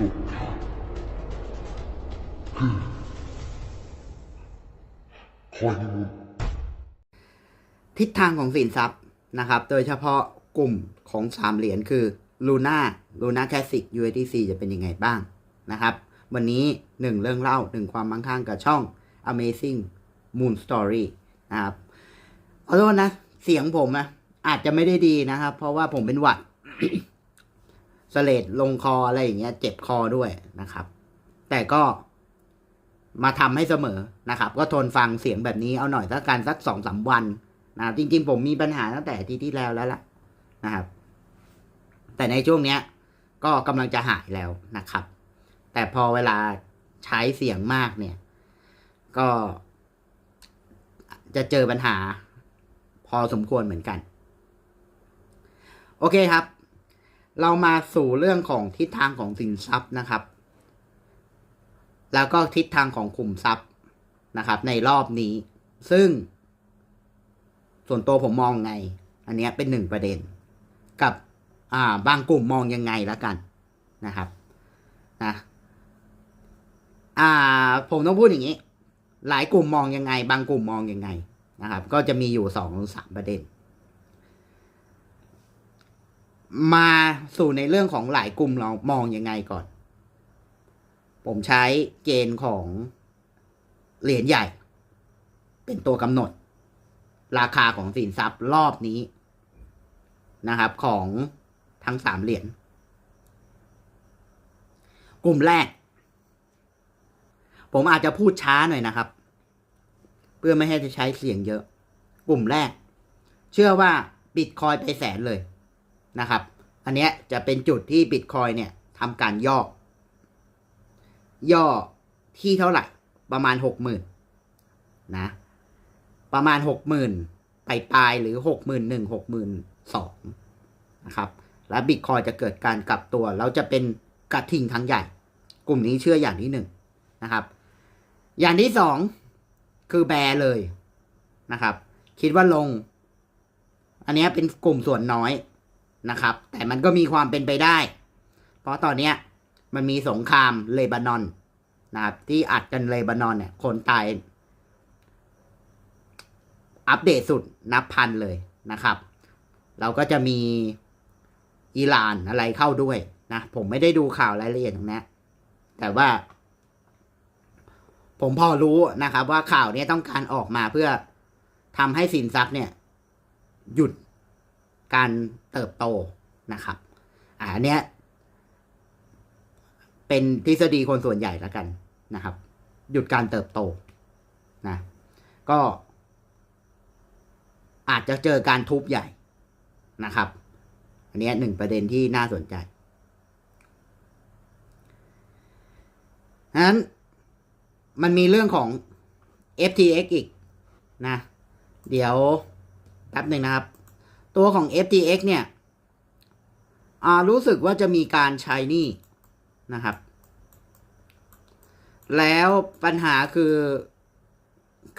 สุดคือคอยมุนทิศทางของสินทรัพย์นะครับ โดยเฉพาะกลุ่มของสามเหรียญคือ Luna Luna Classic USDC จะเป็นยังไงบ้างนะครับ วันนี้หนึ่งเรื่องเล่าหนึ่งความมั่งคั่งกับช่อง Amazing Moon Story นะครับขอโทษนะ เสียงผมนะอาจจะไม่ได้ดีนะครับ เพราะว่าผมเป็นหวัด สเลดลงคออะไรอย่างเงี้ย เจ็บคอด้วยนะครับ แต่ก็มาทำให้เสมอนะครับ ก็ทนฟังเสียงแบบนี้เอาหน่อยสักการสักสองสามวันนะครับจริง ๆ ผมมีปัญหาตั้งแต่ที่ที่แล้วแล้วล่ะนะครับ แต่ในช่วงเนี้ย ก็กำลังจะหายแล้วนะครับ แต่พอเวลาใช้เสียงมากเนี่ย ก็จะเจอปัญหาพอสมควรเหมือนกัน โอเคครับ เรามาสู่เรื่องของทิศทางของสินทรัพย์นะครับ แล้วก็ทิศทางของขุมทรัพย์นะครับ ในรอบนี้ ซึ่ง ส่วนตัวผมมองไง อันนี้เป็นหนึ่งประเด็น กับอ่าบางกลุ่มมองยังไงล้วกันนะครับนะอ่าผมต้องพูดอย่างนี้ หลายกลุ่มมองยังไง บางกลุ่มมองยังไงนะครับ ก็จะมีอยู่สองหรือสามประเด็น มาสู่ในเรื่องของหลายกลุ่มเรามองยังไงก่อน ผมใช้เกณฑ์ของเหรียญใหญ่ เป็นตัวกำหนด ราคาของสินทรัพย์รอบนี้นะครับ ของทั้งสามเหรียญกลุ่มแรก ผมอาจจะพูดช้าหน่อยนะครับ เพื่อไม่ให้จะใช้เสียงเยอะ กลุ่มแรก เชื่อว่าบิตคอยไปแสนเลย นะครับ อันนี้จะเป็นจุดที่บิตคอยเนี่ยทำการย่อ ย่อที่เท่าไหร่ ประมาณหกหมื่นนะประมาณหกหมื่นปลายปลายหรือหกหมื่นหนึ่งหกหมื่นสองนะครับแล้วบิตคอยจะเกิดการกลับตัว แล้วจะเป็นกระทิงครั้งใหญ่ กลุ่มนี้เชื่ออย่างที่หนึ่งนะครับ อย่างที่สองคือแบร์เลยนะครับ คิดว่าลง อันนี้เป็นกลุ่มส่วนน้อย นะครับ แต่มันก็มีความเป็นไปได้ เพราะตอนเนี้มันมีสงครามเลบานอนนะครับที่อัดกันเลบานอนเนี่ยคนตาย อัปเดตสุดนับพันเลยนะครับ เราก็จะมีอิหร่านอะไรเข้าด้วยนะผมไม่ได้ดูข่าวรายละเอียดตรงนี้แต่ว่า ผมพอรู้นะครับ ว่าข่าวนี้ต้องการออกมาเพื่อทำให้สินทรัพย์เนี่ย หยุด การเติบโตนะครับอ่าอันเนี้ยเป็นทฤษฎีคนส่วนใหญ่แล้วกันนะครับ หยุดการเติบโตนะก็อาจจะเจอการทุบใหญ่นะครับ อันนี้หนึ่งประเด็นที่น่าสนใจนั้นมันมีเรื่องของ FTX อีกนะ เดี๋ยวแป๊บหนึ่งนะครับ ตัวของ FTX เนี่ยรู้สึกว่าจะมีการใช้นี่นะครับ แล้วปัญหาคือ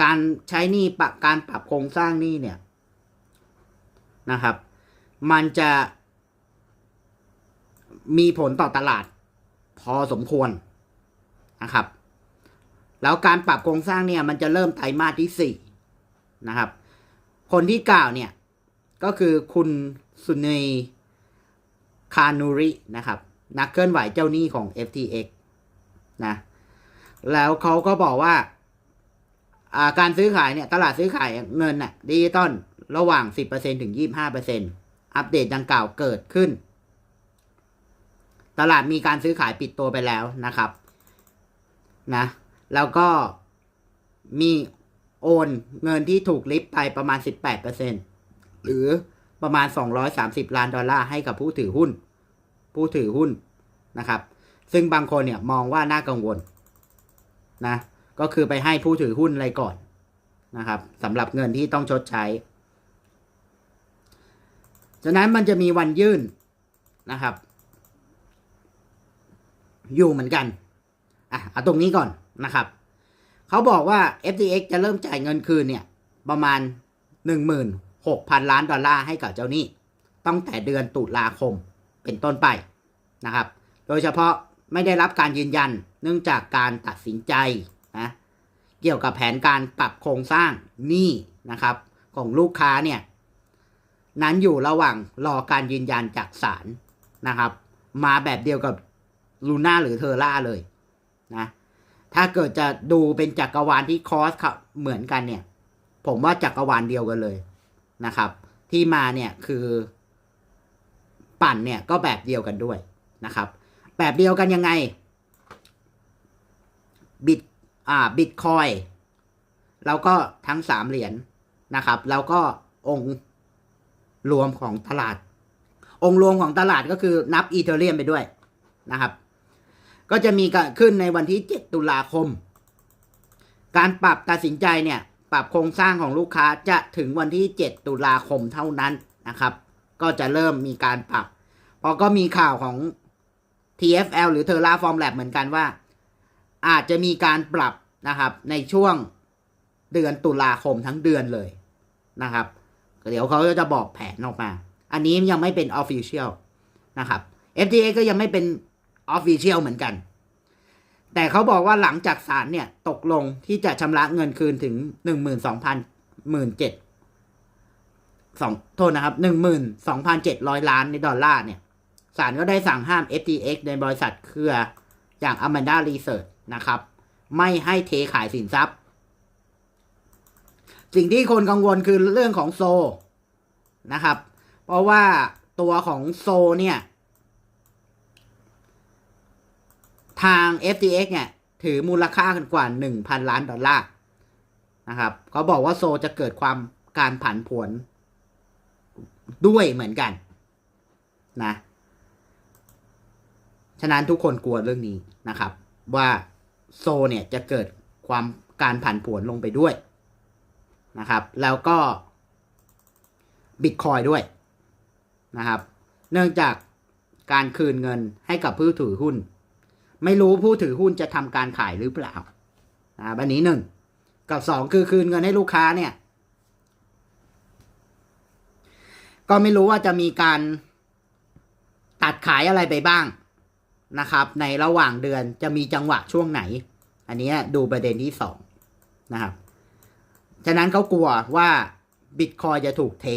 การใช้นี้ปการปรับโครงสร้างนี้เนี่ยนะครับ มันจะมีผลต่อตลาดพอสมควรนะครับ แล้วการปรับโครงสร้างเนี่ย มันจะเริ่มไตรมาสที่สี่นะครับ คนที่กล่าวเนี่ย ก็คือคุณสุนีคานูรินะครับ นักเคลื่อนไหวเจ้าหนี้ของ FTX นะแล้วเขาก็บอกว่าาการซื้อขายเนี่ย ตลาดซื้อขายเงินน่ะดิจิตอลระหว่าง 10%ถึง 25%อัปเดตดังกล่าวเกิดขึ้น ตลาดมีการซื้อขายปิดตัวไปแล้วนะครับนะแล้วก็มีโอนเงินที่ถูกลิฟต์ไปประมาณ 18% หรือประมาณ 230 ล้านดอลลาร์ให้กับผู้ถือหุ้น ผู้ถือหุ้นนะครับ ซึ่งบางคนเนี่ยมองว่าน่ากังวลนะก็คือไปให้ผู้ถือหุ้นอะไรก่อนนะครับสำหรับเงินที่ต้องชดใช้ฉะนั้นมันจะมีวันยื่นนะครับ อยู่เหมือนกันอะเอาตรงนี้ก่อนนะครับ เขาบอกว่า FTX จะเริ่มจ่ายเงินคืนเนี่ย ประมาณ 6,000 ล้านดอลลาร์ให้กับเจ้าหนี้ ตั้งแต่เดือนตุลาคมเป็นต้นไปนะครับ โดยเฉพาะไม่ได้รับการยืนยันเนื่องจากการตัดสินใจนะเกี่ยวกับแผนการปรับโครงสร้างหนี้นะครับ ของลูกค้าเนี่ยนั้นอยู่ระหว่างรอการยืนยันจากศาลนะครับ มาแบบเดียวกับลูน่าหรือเทอร่าเลยนะถ้าเกิดจะดูเป็นจักรวาลที่คอสครับเหมือนกันเนี่ย ผมว่าจักรวาลเดียวกันเลย นะครับ ที่มาเนี่ยคือปั่นเนี่ยก็แบบเดียวกันด้วยนะครับ แบบเดียวกันยังไงบิตอ่าบิตคอยแล้วก็ทั้งสามเหรียญนะครับ แล้วก็องค์รวมของตลาด องค์รวมของตลาดก็คือนับอีเทเรียมไปด้วยนะครับ ก็จะมีการขึ้นในวันที่ 7 ตุลาคม การปรับตัดสินใจเนี่ย ปรับโครงสร้างของลูกค้าจะถึงวันที่ 7 ตุลาคมเท่านั้นนะครับ ก็จะเริ่มมีการปรับ พอก็มีข่าวของ TFL หรือ Terraform Lab เหมือนกันว่า อาจจะมีการปรับนะครับในช่วงเดือนตุลาคมทั้งเดือนเลยนะครับ เดี๋ยวเขาจะบอกแผนออกมา อันนี้ยังไม่เป็น Official นะครับ FTA ก็ยังไม่เป็น Official เหมือนกัน แต่เขาบอกว่าหลังจากศาลเนี่ย ตกลงที่จะชำระเงินคืนถึงหนึ่งหมื่นสองพันหมื่นเจ็ดสองโทษนะครับหนึ่งหมื่นสองพันเจ็ดร้อยล้านในดอลลาร์เนี่ยศาลก็ได้สั่งห้าม FTX ในบริษัทเครืออย่าง Amanda Research นะครับ ไม่ให้เทขายสินทรัพย์ สิ่งที่คนกังวลคือเรื่องของโซนะครับ เพราะว่าตัวของโซเนี่ย ทาง FTX เนี่ยถือมูลค่ากันกว่า 1,000 ล้านดอลลาร์นะครับเขาบอกว่าโซจะเกิดความการผันผวนด้วยเหมือนกันนะฉะนั้นทุกคนกลัวเรื่องนี้นะครับ ว่าโซเนี่ยจะเกิดความการผันผวนลงไปด้วยนะครับ แล้วก็บิตคอยด้วยนะครับ เนื่องจากการคืนเงินให้กับผู้ถือหุ้น ไม่รู้ผู้ถือหุ้นจะทำการขายหรือเปล่านะครับอันนี้หนึ่งกับสองคือคืนเงินให้ลูกค้าเนี่ย ก็ไม่รู้ว่าจะมีการตัดขายอะไรไปบ้างนะครับ ในระหว่างเดือนจะมีจังหวะช่วงไหน อันนี้ดูประเด็นที่สองนะครับฉะนั้นเขากลัวว่าบิตคอยจะถูกเท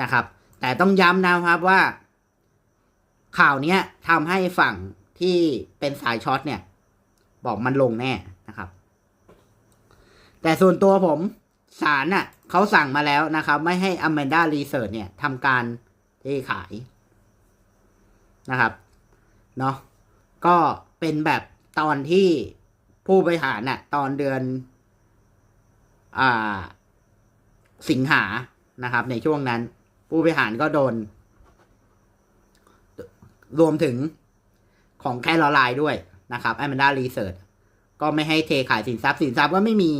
นะครับ แต่ต้องย้ำนะครับว่าข่าวนี้ทำให้ฝั่ง ที่เป็นสายช็อตเนี่ย บอกมันลงแน่นะครับ แต่ส่วนตัวผมศาลน่ะเขาสั่งมาแล้วนะครับ ไม่ให้ Amanda Research เนี่ยทำการเทขายนะครับเนาะก็เป็นแบบตอนที่ผู้บริหารน่ะ ตอนเดือนอ่าสิงหานะครับ ในช่วงนั้น ผู้บริหารก็โดน รวมถึง ของแคลอไลน์ด้วยนะครับแอม a นดารีเสิร์ชก็ไม่ให้เทขายสินทรัพย์สินทรัพย์ก็ไม่มี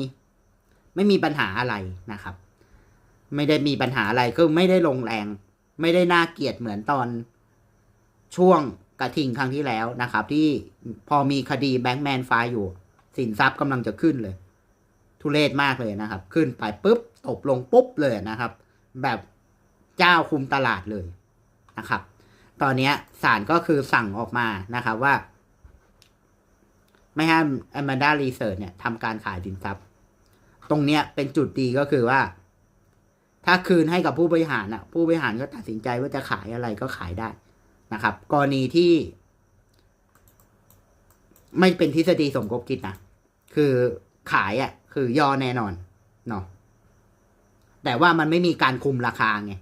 ไม่มีปัญหาอะไรนะครับ ไม่ได้มีปัญหาอะไรคือไม่ได้ลงแรง ไม่ได้น่าเกลียดเหมือนตอนช่วงกระทิงครั้งที่แล้วนะครับ ที่พอมีคดีแบงก์แมนไฟอยู่ สินทรัพย์กำลังจะขึ้นเลย ทุเรศมากเลยนะครับ ขึ้นไปปุ๊บตบลงปุ๊บเลยนะครับ แบบเจ้าคุมตลาดเลยนะครับ ตอนนี้ศาลก็คือสั่งออกมานะครับว่า ไม่ให้ Amanda Research เนี่ยทำการขายสินทรัพย์ ตรงเนี้ยเป็นจุดดีก็คือว่า ถ้าคืนให้กับผู้บริหารอะ ผู้บริหารก็ตัดสินใจว่าจะขายอะไรก็ขายได้นะครับ กรณีที่ ไม่เป็นทฤษฎีสมคบคิดนะคือขายอะ คือย่อแน่นอนเนาะแต่ว่ามันไม่มีการคุมราคาไง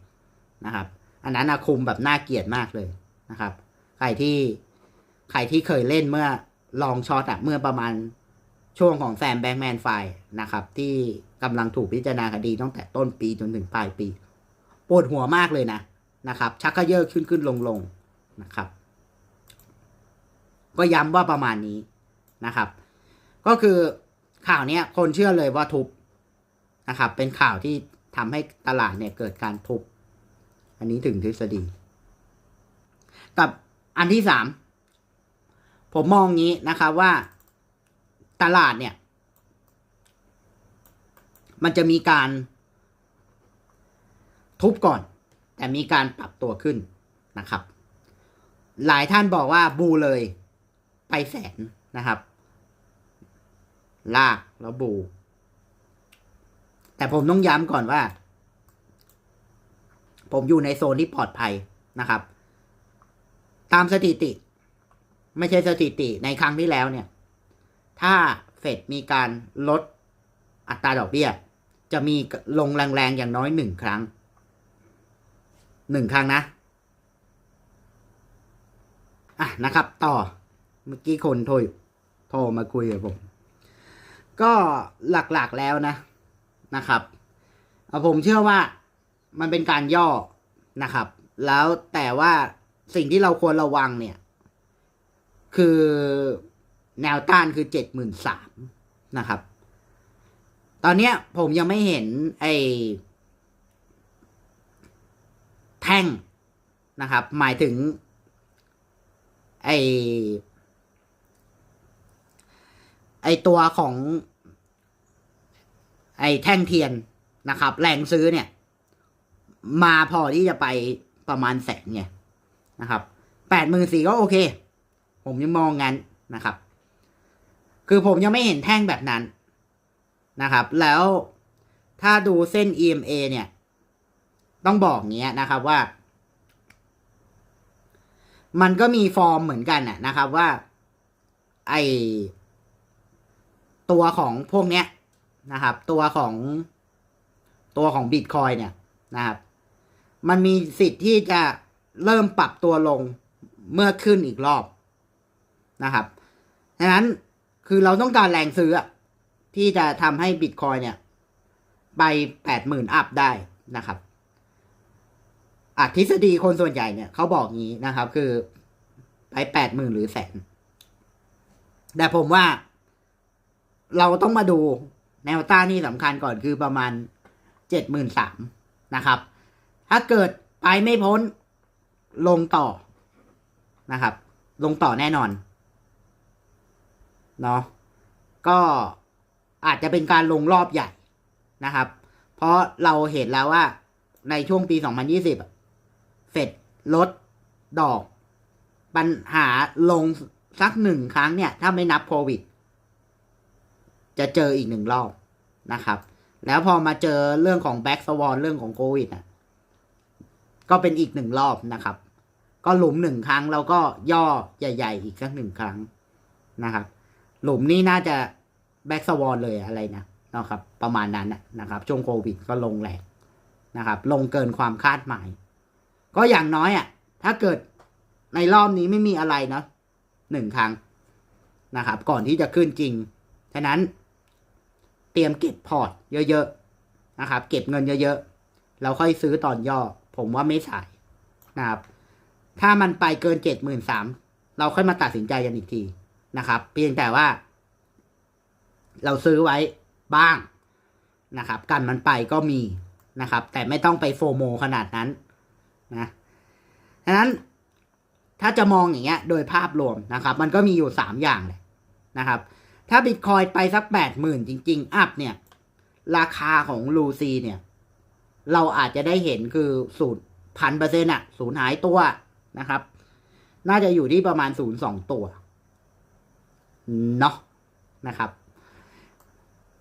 นะครับ อันนั้นคุมแบบน่าเกลียดมากเลยนะครับ ใครที่ใครที่เคยเล่นเมื่อลองช็อตอะเมื่อประมาณช่วงของแซมแบงค์แมนไฟนะครับ ที่กำลังถูกพิจารณาคดีตั้งแต่ต้นปีจนถึงปลายปีปวดหัวมากเลยนะนะครับ ชักกระเยอะขึ้นขึ้นลงลงนะครับ ก็ย้ำว่าประมาณนี้นะครับ ก็คือข่าวนี้คนเชื่อเลยว่าทุบนะครับ เป็นข่าวที่ทำให้ตลาดเนี่ยเกิดการทุบ อันนี้ถึงทฤษฎี กับอันที่สามผมมองงี้นะครับว่าตลาดเนี่ย มันจะมีการทุบก่อน แต่มีการปรับตัวขึ้นนะครับ หลายท่านบอกว่าบูเลยไปแสนนะครับ ลากแล้วบู แต่ผมต้องย้ำก่อนว่า ผมอยู่ในโซนที่ปลอดภัยนะครับ ตามสถิติ ไม่ใช่สถิติในครั้งที่แล้วเนี่ย ถ้าเฟดมีการลดอัตราดอกเบี้ย จะมีลงแรงๆอย่างน้อยหนึ่งครั้งหนึ่งครั้งนะอะนะครับ ต่อเมื่อกี้คนโทรโทรมาคุยกับผม ก็หลักๆแล้วนะนะครับเอาผมเชื่อว่า มันเป็นการย่อนะครับ แล้วแต่ว่าสิ่งที่เราควรระวังเนี่ย คือแนวต้านคือเจ็ดหมื่นสามนะครับ ตอนเนี้ยผมยังไม่เห็นไอ้แท่งนะครับ หมายถึง ไอไอตัวของ ไอแท่งเทียนนะครับ แรงซื้อเนี่ย มาพอที่จะไปประมาณแสนไงนะครับแปดหมื่นสี่ก็โอเค ผมยังมองงั้นนะครับ คือผมยังไม่เห็นแท่งแบบนั้นนะครับ แล้วถ้าดูเส้น EMA เนี่ย ต้องบอกเงี้ยนะครับว่า มันก็มีฟอร์มเหมือนกันน่ะนะครับว่า ไอตัวของพวกเนี้ยนะครับ ตัวของตัวของบิตคอยเนี่ยนะครับ มันมีสิทธิ์ที่จะเริ่มปรับตัวลงเมื่อขึ้นอีกรอบนะครับดังนั้นคือเราต้องการแรงซื้อที่จะทำให้บิตคอยเนี่ย ไปแปดหมื่นอัพได้นะครับอทฤษฎีคนส่วนใหญ่เนี่ยเขาบอกงี้นะครับ คือไปแปดหมื่นหรือแสน แต่ผมว่า เราต้องมาดูแนวต้านนี่สำคัญก่อนคือประมาณเจ็ดหมื่นสามนะครับ ถ้าเกิดไปไม่พ้นลงต่อนะครับ ลงต่อแน่นอนเนาะก็อาจจะเป็นการลงรอบใหญ่นะครับ เพราะเราเห็นแล้วว่าในช่วงปี 2020 เฟดลดดอก ปัญหาลงสักหนึ่งครั้งเนี่ย ถ้าไม่นับโควิด จะเจออีกหนึ่งรอบนะครับ แล้วพอมาเจอเรื่องของแบ็กสวอนเรื่องของโควิดอะ ก็เป็นอีกหนึ่งรอบนะครับ ก็หลุมหนึ่งครั้งแล้วก็ย่อใหญ่ ๆ อีกสักหนึ่งครั้งนะครับ หลุมนี้น่าจะแบ็กสวอนเลยอะไรนะนะครับ ประมาณนั้นนะครับ ช่วงโควิดก็ลงแรงนะครับ ลงเกินความคาดหมาย ก็อย่างน้อยอะ ถ้าเกิดในรอบนี้ไม่มีอะไรเนาะหนึ่งครั้งนะครับ ก่อนที่จะขึ้นจริง ฉะนั้นเตรียมเก็บพอร์ตเยอะๆนะครับ เก็บเงินเยอะๆ เราค่อยซื้อตอนย่อ ผมว่าไม่สายนะครับ ถ้ามันไปเกินเจ็ดหมื่นสามเราค่อยมาตัดสินใจกันอีกทีนะครับ เพียงแต่ว่า เราซื้อไว้บ้างนะครับ กันมันไปก็มีนะครับ แต่ไม่ต้องไปโฟโมขนาดนั้นนะฉะนั้นถ้าจะมองอย่างเงี้ย โดยภาพรวมนะครับ มันก็มีอยู่สามอย่างเลยนะครับ ถ้าบิตคอยไปสักแปดหมื่นจริง ๆ อัพเนี่ย ราคาของลูซีเนี่ย เราอาจจะได้เห็นคือศูนย์พันเปอร์เซ็นต์อะศูนย์หายตัวนะครับ น่าจะอยู่ที่ประมาณศูนย์สองตัวเนาะนะครับ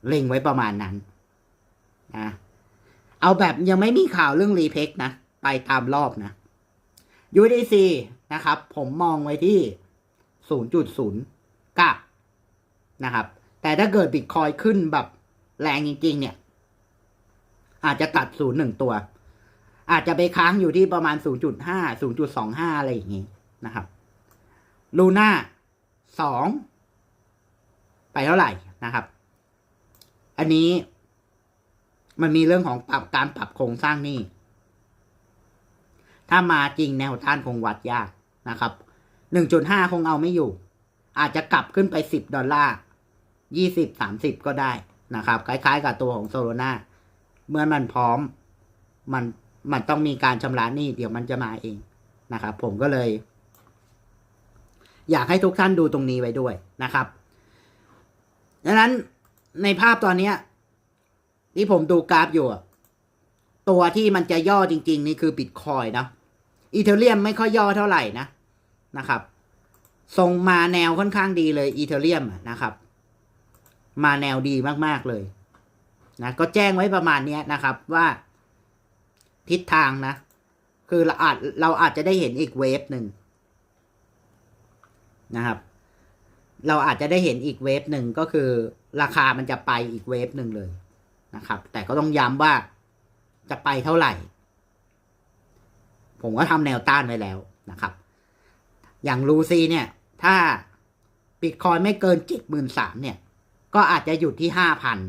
เล็งไว้ประมาณนั้นนะเอาแบบยังไม่มีข่าวเรื่องรีเพกนะ ไปตามรอบนะ UDC นะครับ ผมมองไว้ที่ 0.0กับนะครับ แต่ถ้าเกิดบิตคอยขึ้นแบบแรงจริง ๆ เนี่ย อาจจะตัดศูนย์หนึ่งตัว อาจจะไปค้างอยู่ที่ประมาณ0.5 0.25อะไรอย่างงี้นะครับลูน่าสองไปเท่าไหร่นะครับ อันนี้มันมีเรื่องของปรับการปรับโครงสร้างนี่ถ้ามาจริงแนวต้านคงวัดยากนะครับหนึ่งจุดห้าคงเอาไม่อยู่ อาจจะกลับขึ้นไปสิบดอลลาร์ยี่สิบสามสิบก็ได้นะครับ คล้ายๆกับตัวของโซโลนา เมื่อมันพร้อมมันมันต้องมีการชำระหนี้เดี๋ยวมันจะมาเองนะครับ ผมก็เลย อยากให้ทุกท่านดูตรงนี้ไว้ด้วยนะครับดังนั้นในภาพตอนเนี้ย ที่ผมดูกราฟอยู่ตัวที่มันจะย่อจริง ๆ นี่คือบิตคอยนะอีเทเรียมไม่ค่อยย่อเท่าไหร่นะนะครับทรงมาแนวค่อนข้างดีเลยอีเทเรียมนะครับ มาแนวดีมากๆเลย นะก็แจ้งไว้ประมาณนี้นะครับว่าทิศทางนะ คือเราอาจเราอาจจะได้เห็นอีกเวฟหนึ่งนะครับ เราอาจจะได้เห็นอีกเวฟหนึ่งก็คือ ราคามันจะไปอีกเวฟหนึ่งเลยนะครับ แต่ก็ต้องย้ำว่าจะไปเท่าไหร่ ผมก็ทำแนวต้านไว้แล้วนะครับ อย่างลูซีเนี่ย ถ้าบิตคอยไม่เกินเจ็ดหมื่นสามเนี่ย ก็อาจจะหยุดที่ห้าพัน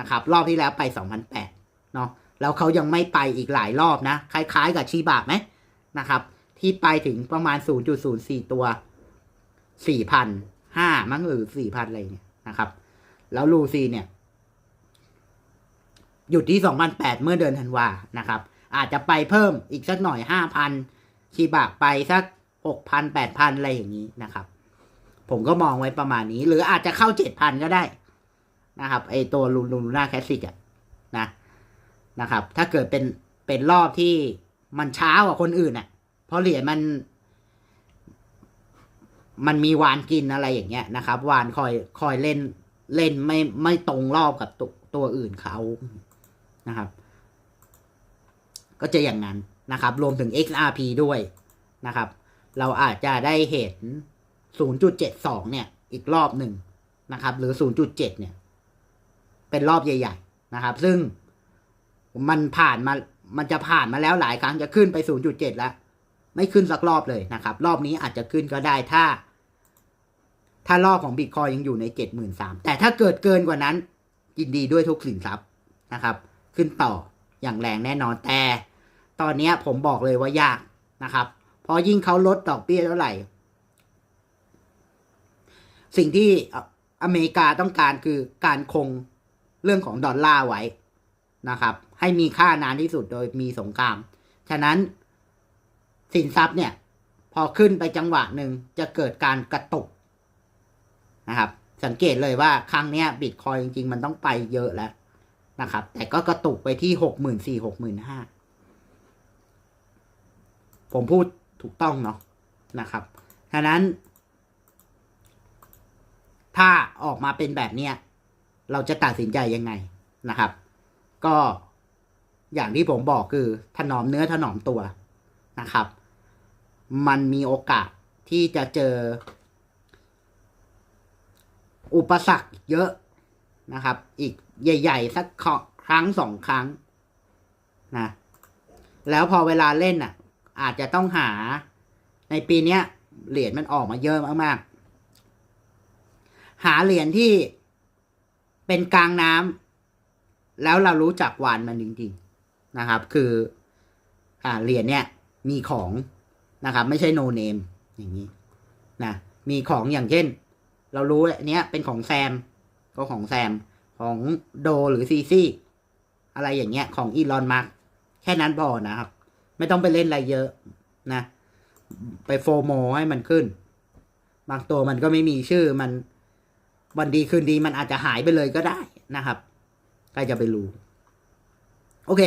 นะครับรอบที่แล้วไปสองพันแปดเนาะแล้วเขายังไม่ไปอีกหลายรอบนะ คล้ายๆกับชีบาไหมนะครับที่ไปถึงประมาณ 0.04 ตัว4,000 5มั้งหรือ4,000อะไรเนี่ยนะครับ แล้วลูซีเนี่ย หยุดที่ 2,008 เมื่อเดือนธันวานะครับ อาจจะไปเพิ่มอีกสักหน่อย 5,000ชีบะไปสัก 6,000 8,000 อะไรอย่างนี้นะครับ ผมก็มองไว้ประมาณนี้ หรืออาจจะเข้า 7,000 ก็ได้ นะครับไอตัวลูลูน่าแคสสิกอะนะนะครับ ถ้าเกิดเป็นเป็นรอบที่มันช้ากว่าคนอื่นอะเพราะเหรียญมัน มันมีวานกินอะไรอย่างเงี้ยนะครับ วานคอยคอยเล่นเล่นไม่ไม่ตรงรอบกับตัวตัวอื่นเขานะครับ ก็จะอย่างนั้นนะครับ รวมถึง XRP ด้วยนะครับ เราอาจจะได้เห็น 0.72 เนี่ย อีกรอบหนึ่งนะครับ หรือ 0.7 เนี่ย เป็นรอบใหญ่ๆนะครับ ซึ่งมันผ่านมามันจะผ่านมาแล้วหลายครั้งจะขึ้นไป 0.7 แล้ว ไม่ขึ้นสักรอบเลยนะครับ รอบนี้อาจจะขึ้นก็ได้ถ้า ถ้ารอบของบิตคอยยังอยู่ใน 73,000แต่ถ้าเกิดเกินกว่านั้น ยินดีด้วยทุกสินทรัพย์นะครับ ขึ้นต่ออย่างแรงแน่นอนแต่ตอนนี้ผมบอกเลยว่ายากนะครับ เพราะยิ่งเขาลดดอกเบี้ยเท่าไหร่ สิ่งที่อเมริกาต้องการคือการคง เรื่องของดอลลาร์ไว้นะครับ ให้มีค่านานที่สุดโดยมีสงคราม ฉะนั้นสินทรัพย์เนี่ย พอขึ้นไปจังหวะหนึ่งจะเกิดการกระตุกนะครับ สังเกตเลยว่าครั้งเนี้ยบิตคอยจริง ๆ มันต้องไปเยอะแล้วนะครับ แต่ก็กระตุกไปที่หกหมื่นสี่หกหมื่นห้าผมพูดถูกต้องเนาะนะครับ ฉะนั้น ถ้าออกมาเป็นแบบเนี้ย เราจะตัดสินใจยังไงนะครับ ก็อย่างที่ผมบอกคือถนอมเนื้อถนอมตัวนะครับ มันมีโอกาสที่จะเจอ อุปสรรคเยอะนะครับ อีกใหญ่ ๆ สักครั้งสองครั้งนะแล้วพอเวลาเล่นอะ อาจจะต้องหาในปีเนี้ยเหรียญมันออกมาเยอะมากๆ หาเหรียญที่ เป็นกลางน้ำแล้วเรารู้จักวานมันจริงๆนะครับ คืออ่าเหรียญเนี้ยมีของนะครับ ไม่ใช่โนเนมอย่างนี้นะมีของอย่างเช่น เรารู้อันเนี้ยเป็นของแซม ก็ของแซมของโดหรือซีซี่อะไรอย่างเงี้ยของอีลอนมาร์กแค่นั้นพอนะครับ ไม่ต้องไปเล่นอะไรเยอะนะ ไปโฟโมให้มันขึ้น บางตัวมันก็ไม่มีชื่อมัน วันดีคืนดีมันอาจจะหายไปเลยก็ได้นะครับใครจะไปรู้ โอเค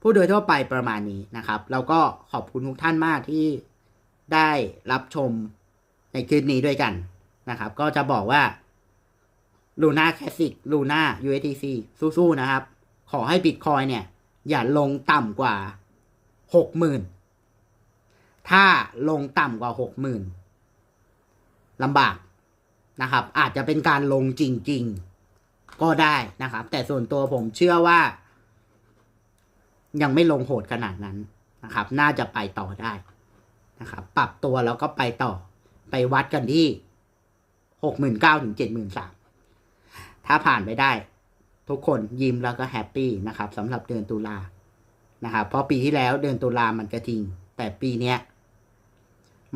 พูดโดยทั่วไปประมาณนี้นะครับ แล้วก็ขอบคุณทุกท่านมากที่ได้รับชมในคลิปนี้ด้วยกันนะครับ ก็จะบอกว่า Luna Classic Luna USDC สู้ๆนะครับ ขอให้ Bitcoin เนี่ย อย่าลงต่ำกว่าหกหมื่นถ้าลงต่ำกว่าหกหมื่นลำบาก นะครับ อาจจะเป็นการลงจริง ๆ ก็ได้นะครับ แต่ส่วนตัวผมเชื่อว่า ยังไม่ลงโหดขนาดนั้นนะครับ น่าจะไปต่อได้นะครับ ปรับตัวแล้วก็ไปต่อ ไปวัดกันที่หกหมื่นเก้าถึงเจ็ดหมื่นสามถ้าผ่านไปได้ ทุกคนยิ้มแล้วก็แฮปปี้นะครับสำหรับเดือนตุลานะครับเพราะปีที่แล้วเดือนตุลามันกระทิง แต่ปีเนี้ย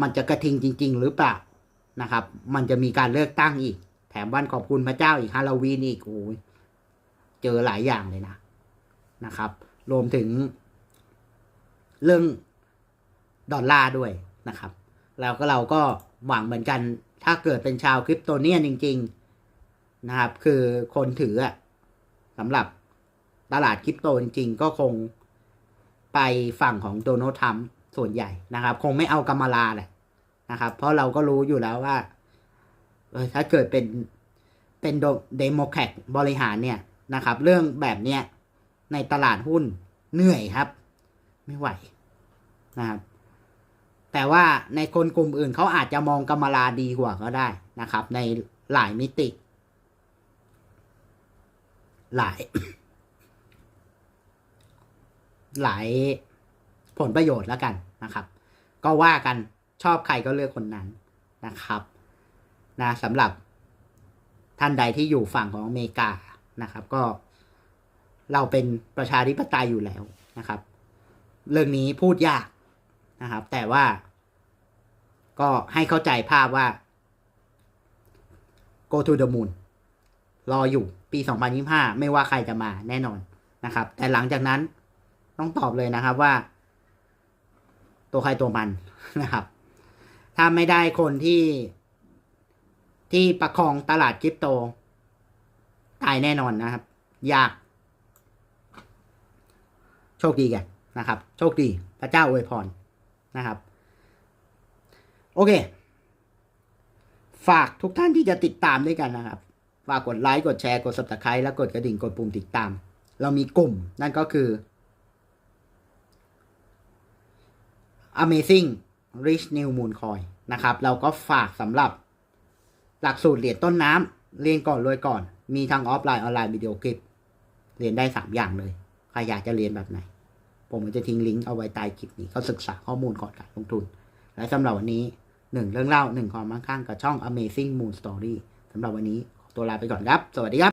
มันจะกระทิงจริง ๆ หรือเปล่า นะครับ มันจะมีการเลือกตั้งอีก แถมวันขอบคุณพระเจ้าอีกฮาโลวีนอีกโอ้ยเจอหลายอย่างเลยนะนะครับ รวมถึง เรื่องดอลลาร์ด้วยนะครับ แล้วก็เราก็หวังเหมือนกัน ถ้าเกิดเป็นชาวคริปโตเนียนจริง ๆนะครับ คือคนถือสำหรับตลาดคริปโตจริง ๆ ก็คงไปฝั่งของโดนัลด์ทรัมป์ส่วนใหญ่นะครับ คงไม่เอากำมาลาแหละ นะครับ เพราะเราก็รู้อยู่แล้วว่าถ้าเกิดเป็นเป็นเดโมแครตบริหารเนี่ยนะครับ เรื่องแบบเนี้ยในตลาดหุ้นเหนื่อยครับ ไม่ไหวนะครับ แต่ว่าในคนกลุ่มอื่นเขาอาจจะมองกำมลาดีกว่าก็ได้นะครับ ในหลายมิติ หลาย หลายผลประโยชน์แล้วกันนะครับ ก็ว่ากัน ชอบใครก็เลือกคนนั้นนะครับนะสำหรับท่านใดที่อยู่ฝั่งของอเมริกานะครับ ก็เราเป็นประชาธิปไตยอยู่แล้วนะครับ เรื่องนี้พูดยากนะครับ แต่ว่าก็ให้เข้าใจภาพว่า go to the moon รออยู่ปี 2025 ไม่ว่าใครจะมาแน่นอนนะครับ แต่หลังจากนั้นต้องตอบเลยนะครับว่า ตัวใครตัวมันนะครับ ถ้าไม่ได้คนที่ที่ประคองตลาดคริปโต ตายแน่นอนนะครับ ยาก โชคดีแกนะครับ โชคดีพระเจ้าอวยพรนะครับ โอเค ฝากทุกท่านที่จะติดตามด้วยกันนะครับ ฝากกดไลค์ กดแชร์ กด subscribe และกดกระดิ่ง กดปุ่มติดตาม เรามีกลุ่ม นั่นก็คือ Amazing Rich New Moon Coin นะครับ เราก็ฝากสำหรับหลักสูตรเหรียญต้นน้ำเรียนก่อนรวยก่อน มีทั้งออฟไลน์ออนไลน์วิดีโอคลิป เรียนได้สามอย่างเลย ใครอยากจะเรียนแบบไหน ผมจะทิ้งลิงก์เอาไว้ใต้คลิปนี้ก็ศึกษาข้อมูลก่อนการลงทุน และสำหรับวันนี้หนึ่งเรื่องเล่าหนึ่งความมั่งคั่งกับช่อง Amazing Moon Story สำหรับวันนี้ขอตัวลาไปก่อนครับ สวัสดีครับ